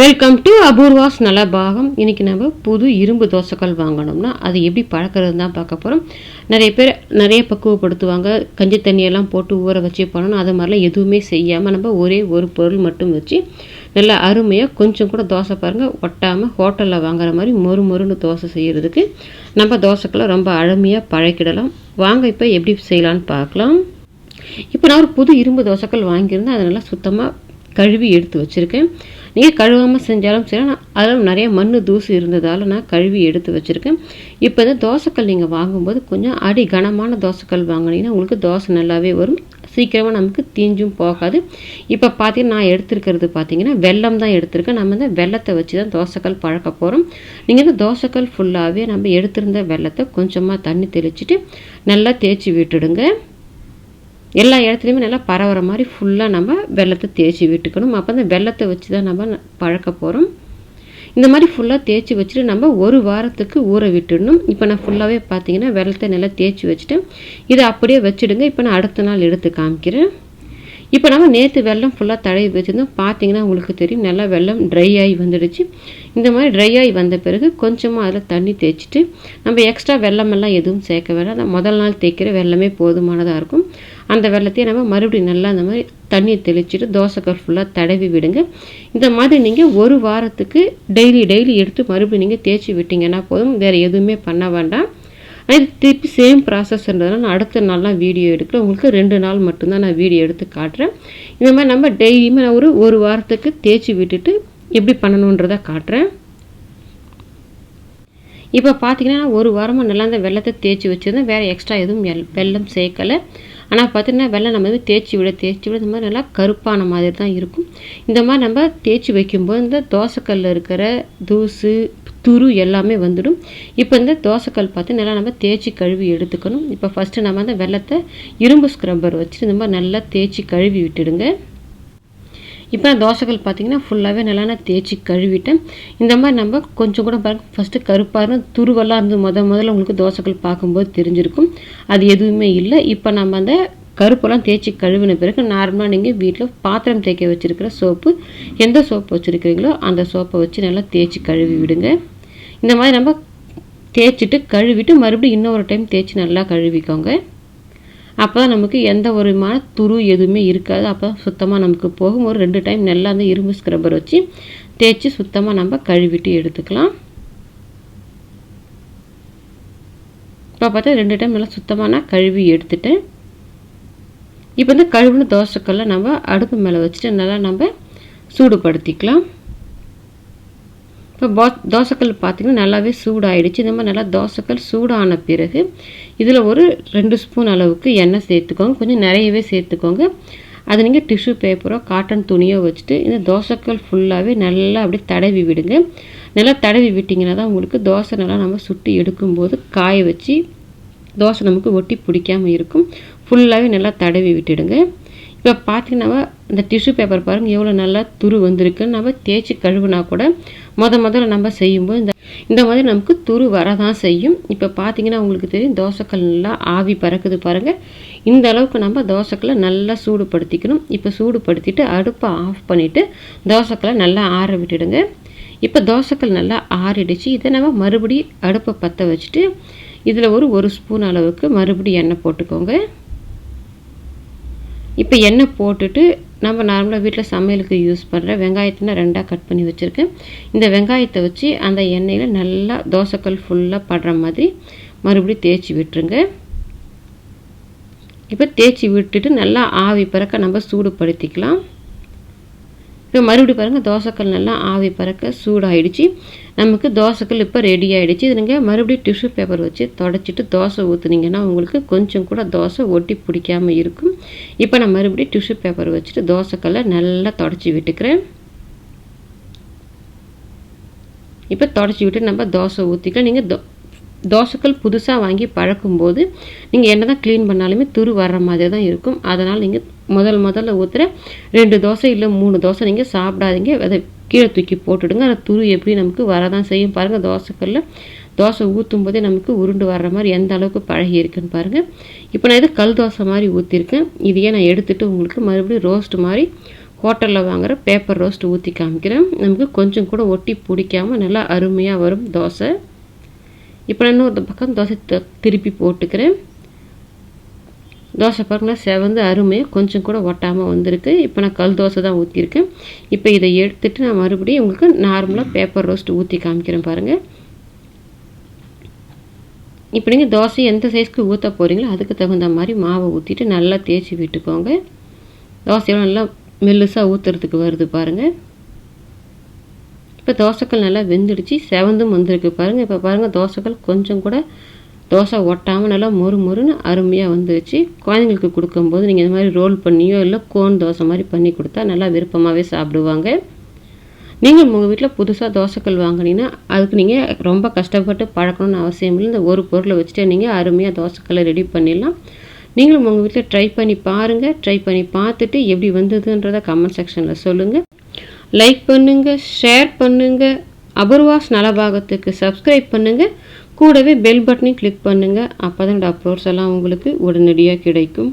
Welcome to Apoorva's Nalabagam இன்னைக்கு நம்ம புது இரும்பு தோசைக்கல் வாங்கணும்னா அது எப்படி பழக்கிறது தான் பார்க்க போகிறோம் நிறைய பேர் நிறைய பக்குவப்படுத்துவாங்க. கஞ்சி தண்ணியெல்லாம் போட்டு ஊற வச்சு பண்ணணும். அது மாதிரிலாம் எதுவுமே செய்யாமல் நம்ம ஒரே ஒரு பொருள் மட்டும் வச்சு நல்லா அருமையாக கொஞ்சம் கூட தோசை பாருங்கள் ஒட்டாமல் ஹோட்டலில் வாங்குற மாதிரி மொறு மொறுன்னு தோசை செய்கிறதுக்கு நம்ம தோசைக்கெல்லாம் ரொம்ப அருமையாக பழக்கிடலாம். வாங்க இப்போ எப்படி செய்யலான்னு பார்க்கலாம். இப்போ நான் ஒரு புது இரும்பு தோசைக்கல் வாங்கியிருந்தேன். அதை நல்லா சுத்தமாக கழுவி எடுத்து வச்சுருக்கேன். நீங்கள் கழுவாமல் செஞ்சாலும் சரி நான் அதில் நிறைய மண் தூசு இருந்ததால் நான் கழுவி எடுத்து வச்சுருக்கேன். இப்போ இந்த தோசைக்கல் நீங்கள் வாங்கும்போது கொஞ்சம் அடி கனமான தோசைக்கல் வாங்கினீங்கன்னா உங்களுக்கு தோசை நல்லாவே வரும். சீக்கிரமாக நமக்கு தீஞ்சும் போகாது. இப்போ பார்த்தீங்கன்னா நான் எடுத்துருக்கிறது பார்த்தீங்கன்னா வெள்ளம் தான் எடுத்திருக்கேன். நம்ம இந்த வெள்ளத்தை வச்சு தான் தோசைக்கல் பழக்க போகிறோம் நீங்கள் இந்த தோசைக்கல் ஃபுல்லாகவே நம்ம எடுத்திருந்த வெள்ளத்தை கொஞ்சமாக தண்ணி தெளிச்சிட்டு நல்லா தேய்ச்சி விட்டுடுங்க. எல்லா இடத்துலையுமே நல்லா பரவுற மாதிரி ஃபுல்லாக நம்ம வெள்ளத்தை தேய்ச்சி விட்டுக்கணும். அப்போ அந்த வெள்ளத்தை வச்சு தான் நம்ம பழக்க போகிறோம் இந்த மாதிரி ஃபுல்லாக தேய்ச்சி வச்சுட்டு நம்ம ஒரு வாரத்துக்கு ஊற விட்டுடணும். இப்போ நான் ஃபுல்லாகவே பார்த்தீங்கன்னா வெள்ளத்தை நல்லா தேய்ச்சி வச்சுட்டேன். இதை அப்படியே வச்சுடுங்க. இப்போ நான் அடுத்த நாள் எடுத்து காமிக்கிறேன். இப்போ நம்ம நேற்று வெள்ளம் ஃபுல்லாக தடவி வச்சுருந்தோம். பார்த்தீங்கன்னா உங்களுக்கு தெரியும் நல்லா வெள்ளம் ட்ரை ஆகி வந்துடுச்சு. இந்த மாதிரி ட்ரை ஆகி வந்த பிறகு கொஞ்சமாக அதில் தண்ணி தேய்ச்சிட்டு நம்ம எக்ஸ்ட்ரா வெள்ளமெல்லாம் எதுவும் சேர்க்க வேண்டாம். அந்த முதல் நாள் தேய்க்கிற வெள்ளமே போதுமானதாக இருக்கும். அந்த வெள்ளத்தையே நம்ம மறுபடியும் நல்லா அந்த மாதிரி தண்ணியை தெளிச்சுட்டு தோசைக்கல் ஃபுல்லாக தடவி விடுங்க. இந்த மாதிரி நீங்கள் ஒரு வாரத்துக்கு டெய்லி டெய்லி எடுத்து மறுபடியும் நீங்கள் தேய்ச்சி விட்டிங்கன்னா போதும். வேறு எதுவுமே பண்ண வேண்டாம். இது திருப்பி சேம் ப்ராசஸ்ன்றதுனால நான் அடுத்த நாள்லாம் வீடியோ எடுக்கிறேன் உங்களுக்கு ரெண்டு நாள் மட்டும்தான் நான் வீடியோ எடுத்து காட்டுறேன். இந்த மாதிரி நம்ம டெய்லியுமே நான் ஒரு ஒரு வாரத்துக்கு தேய்ச்சி விட்டுட்டு எப்படி பண்ணணுன்றதை காட்டுறேன். இப்போ பார்த்தீங்கன்னா நான் ஒரு வாரமாக நல்லா அந்த வெள்ளத்தை தேய்ச்சி வச்சுருந்தேன். வேறு எக்ஸ்ட்ரா எதுவும் வெள்ளம் சேர்க்கலை. ஆனால் பார்த்தீங்கன்னா வெள்ளம் நம்ம வந்து தேய்ச்சி விட தேய்ச்சி விட இந்த மாதிரி நல்லா கருப்பான மாதிரி தான் இருக்கும். இந்த மாதிரி நம்ம தேய்ச்சி வைக்கும்போது இந்த தோசைக்கல்லில் இருக்கிற தூசு துரு எல்லாமே வந்துடும். இப்போ இந்த தோசைக்கல் பார்த்து நல்லா நம்ம தேய்ச்சி கழுவி எடுத்துக்கணும். இப்போ ஃபஸ்ட்டு நம்ம அந்த வெள்ளத்தை இரும்பு ஸ்க்ரப்பர் வச்சு இந்த மாதிரி நல்லா தேய்ச்சி கழுவி விட்டுடுங்க. இப்போ நான் தோசைகள் பார்த்தீங்கன்னா ஃபுல்லாகவே நல்லா நான் தேய்ச்சி கழுவிட்டேன். இந்த மாதிரி நம்ம கொஞ்சம் கூட பாருங்க ஃபஸ்ட்டு கருப்பாக துருவெல்லாம் இருந்து முத முதல்ல உங்களுக்கு தோசைகள் பார்க்கும்போது தெரிஞ்சிருக்கும். அது எதுவுமே இல்லை. இப்போ நம்ம அந்த கருப்பெல்லாம் தேய்ச்சி கழுவின பிறகு நார்மலாக நீங்கள் வீட்டில் பாத்திரம் தேய்க்க வச்சுருக்கிற சோப்பு எந்த சோப்பு வச்சுருக்கிறீங்களோ அந்த சோப்பை வச்சு நல்லா தேய்ச்சி கழுவி விடுங்க. இந்த மாதிரி நம்ம தேய்ச்சிட்டு கழுவிட்டு மறுபடியும் இன்னொரு டைம் தேய்ச்சி நல்லா கழுவிக்கோங்க. அப்போ தான் நமக்கு எந்த ஒரு விதமான துரு எதுவுமே இருக்காது. அப்போ சுத்தமாக நமக்கு போகும். ஒரு ரெண்டு டைம் நல்லா அந்த இரும்பு ஸ்க்ரப்பர் வச்சு தேய்ச்சி சுத்தமாக நம்ம கழுவிட்டு எடுத்துக்கலாம். இப்போ பார்த்தா ரெண்டு டைம் நல்லா சுத்தமாக நான் கழுவி எடுத்துட்டேன். இப்போ வந்து கழுவுன தோசைக்கல்ல நம்ம அடுப்பு மேலே வச்சுட்டு நல்லா நம்ம சூடுபடுத்திக்கலாம். இப்போ பா தோசைக்கல் பார்த்திங்கன்னா நல்லாவே சூடாயிடுச்சு. இந்த மாதிரி நல்லா தோசைக்கல் சூடான பிறகு இதில் ஒரு ரெண்டு ஸ்பூன் அளவுக்கு எண்ணெய் சேர்த்துக்கோங்க. கொஞ்சம் நிறையவே சேர்த்துக்கோங்க. அது நீங்கள் டிஷ்யூ பேப்பரோ காட்டன் துணியோ வச்சுட்டு இந்த தோசைக்கல் ஃபுல்லாகவே நல்லா அப்படியே தடவி விடுங்க. நல்லா தடவி விட்டிங்கன்னா தான் உங்களுக்கு தோசை நல்லா நம்ம சுட்டி எடுக்கும்போது காய வச்சு தோசை நமக்கு ஒட்டி பிடிக்காமல் இருக்கும். ஃபுல்லாகவே நல்லா தடவி விட்டுடுங்க. இப்போ பார்த்தீங்கன்னா இந்த டிஷ்யூ பேப்பர் பாருங்கள் எவ்வளோ நல்லா துரு வந்திருக்குன்னு நம்ம தேய்ச்சி கழுவுனா கூட முத முதல்ல நம்ம செய்யும்போது இந்த இந்த மாதிரி நமக்கு துரு வரதான் செய்யும். இப்போ பார்த்தீங்கன்னா உங்களுக்கு தெரியும் தோசைக்கல் நல்லா ஆவி பறக்குது பாருங்கள் இந்த அளவுக்கு நம்ம தோசைக்கல்லை நல்லா சூடுபடுத்திக்கணும். இப்போ சூடுபடுத்திட்டு அடுப்பை ஆஃப் பண்ணிவிட்டு தோசைக்கல்லை நல்லா ஆற விட்டுடுங்க. இப்போ தோசைக்கல் நல்லா ஆறிடுச்சு. இதை நம்ம மறுபடியும் அடுப்பை பற்ற வச்சுட்டு இதில் ஒரு ஒரு ஸ்பூன் அளவுக்கு மறுபடியும் எண்ணெய் போட்டுக்கோங்க. இப்போ எண்ணெய் போட்டுட்டு நம்ம நார்மலாக வீட்டில் சமையலுக்கு யூஸ் பண்ணுற வெங்காயத்தை ரெண்டாக கட் பண்ணி வச்சுருக்கேன். இந்த வெங்காயத்தை வச்சு அந்த எண்ணெயில் நல்லா தோசைக்கல் ஃபுல்லாக படுற மாதிரி மறுபடியும் தேய்ச்சி விட்டுருங்க. இப்போ தேய்ச்சி விட்டுட்டு நல்லா ஆவி பிறக்க நம்ம சூடுபடுத்திக்கலாம். மறுபடியும் பாருங்கள் தோசைக்கல் நல்லா ஆவி பறக்க சூடாயிடுச்சு. நமக்கு தோசைக்கல் இப்போ ரெடி ஆகிடுச்சு இது நீங்கள் மறுபடியும் டிஷ்யூ பேப்பர் வச்சு தொடச்சிட்டு தோசை ஊற்றுனீங்கன்னா உங்களுக்கு கொஞ்சம் கூட தோசை ஒட்டி பிடிக்காமல் இருக்கும். இப்போ நான் மறுபடியும் டிஷ்யூ பேப்பர் வச்சுட்டு தோசைக்கல்லை நல்லா தொடச்சி விட்டுக்கிறேன். இப்போ தொடச்சி விட்டு நம்ம தோசை ஊற்றிக்கலாம் நீங்கள் தோ தோசைக்கல் புதுசாக வாங்கி பழக்கும்போது நீங்கள் என்ன தான் க்ளீன் பண்ணாலுமே துரு வர்ற மாதிரி தான் இருக்கும். அதனால் நீங்கள் முதல் முதல்ல ஊற்றுற ரெண்டு தோசை இல்லை மூணு தோசை நீங்கள் சாப்பிடாதீங்க. அதை கீழே தூக்கி போட்டுடுங்க. அந்த துரு எப்படி நமக்கு வரதான் செய்யும் பாருங்கள் தோசைக்கல்ல தோசை ஊற்றும் போதே நமக்கு உருண்டு வர்ற மாதிரி எந்த அளவுக்கு பழகி இருக்குன்னு பாருங்கள் இப்போ நான் இது கல் தோசை மாதிரி ஊற்றிருக்கேன் இதையே நான் எடுத்துகிட்டு உங்களுக்கு மறுபடியும் ரோஸ்ட் மாதிரி ஹோட்டலில் வாங்குகிற பேப்பர் ரோஸ்ட் ஊற்றி காமிக்கிறேன். நமக்கு கொஞ்சம் கூட ஒட்டி பிடிக்காமல் நல்லா அருமையாக வரும் தோசை. இப்போ நான் இன்னொரு பக்கம் தோசை திருப்பி போட்டுக்கிறேன். தோசை பாருங்கன்னா செவந்து அருமையாக கொஞ்சம் கூட ஒட்டாமல் வந்திருக்கு. இப்போ நான் கல் தோசை தான் ஊற்றிருக்கேன் இப்போ இதை எடுத்துகிட்டு நான் மறுபடியும் உங்களுக்கு நார்மலாக பேப்பர் ரோஸ்ட் ஊற்றி காமிக்கிறேன் பாருங்கள் இப்போ நீங்கள் தோசை எந்த சைஸ்க்கு ஊற்ற போகிறீங்களோ அதுக்கு தகுந்த மாதிரி மாவை ஊற்றிட்டு நல்லா தேய்ச்சி விட்டுக்கோங்க. தோசையோட நல்லா மெல்லுசாக ஊற்றுறதுக்கு வருது பாருங்கள் இப்போ தோசைக்கல் நல்லா வெந்துடுச்சு. செவந்தும் வந்திருக்கு பாருங்கள் இப்போ பாருங்கள் தோசைக்கல் கொஞ்சம் கூட தோசை ஒட்டாமல் நல்லா மொறு மொறுன்னு அருமையாக வந்துருச்சு குழந்தைங்களுக்கு கொடுக்கும்போது நீங்கள் இந்த மாதிரி ரோல் பண்ணியோ இல்லை கோன் தோசை மாதிரி பண்ணி கொடுத்தா நல்லா விருப்பமாகவே சாப்பிடுவாங்க. நீங்கள் உங்கள் வீட்டில் புதுசாக தோசைக்கல் வாங்கினீங்கன்னா அதுக்கு நீங்கள் ரொம்ப கஷ்டப்பட்டு பழக்கணும்னு அவசியம் இல்லை. இந்த ஒரு பொருளை வச்சுட்டு நீங்கள் அருமையாக தோசைக்கல்லை ரெடி பண்ணிடலாம். நீங்களும் உங்கள் வீட்டில் ட்ரை பண்ணி பாருங்கள் ட்ரை பண்ணி பார்த்துட்டு எப்படி வந்ததுன்றதை கமெண்ட் செக்ஷனில் சொல்லுங்கள் லைக் பண்ணுங்கள் ஷேர் பண்ணுங்கள் அபர்வாஸ் நலபாகத்துக்கு சப்ஸ்கிரைப் பண்ணுங்கள் கூடவே பெல் பட்டனையும் கிளிக் பண்ணுங்கள் அப்போ தான் அப்லோட்ஸ் எல்லாம் உங்களுக்கு உடனடியாக கிடைக்கும்.